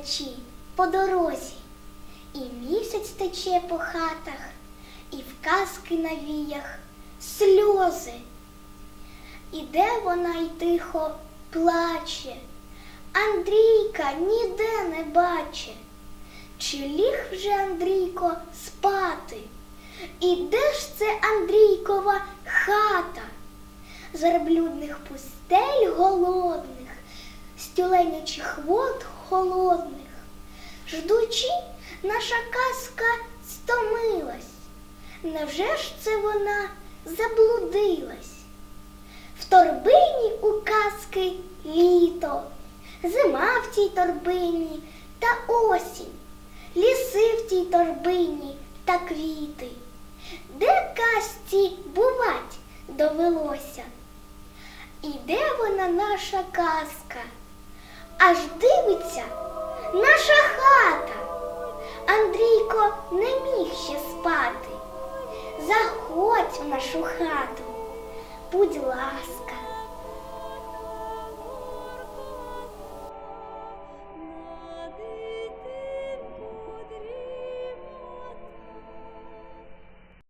печі, по дорозі, і місяць тече по хатах, і в казки на віях сльози. Іде вона й тихо плаче, Андрійка ніде не баче. Чи ліг вже Андрійко спати? І де ж це Андрійкова хата? Зарблюдних пустель голодних, стюленячих вод холодних. Ждучи, наша казка стомилась. Невже ж це вона заблудилась? В торбині у казки літо, зима в тій торбині та осінь, ліси в тій торбині та квіти. Де казці бувать довелося? І де вона наша казка? Аж дивиться наша хата. Андрійко не міг ще спати. Заходь в нашу хату, будь ласка.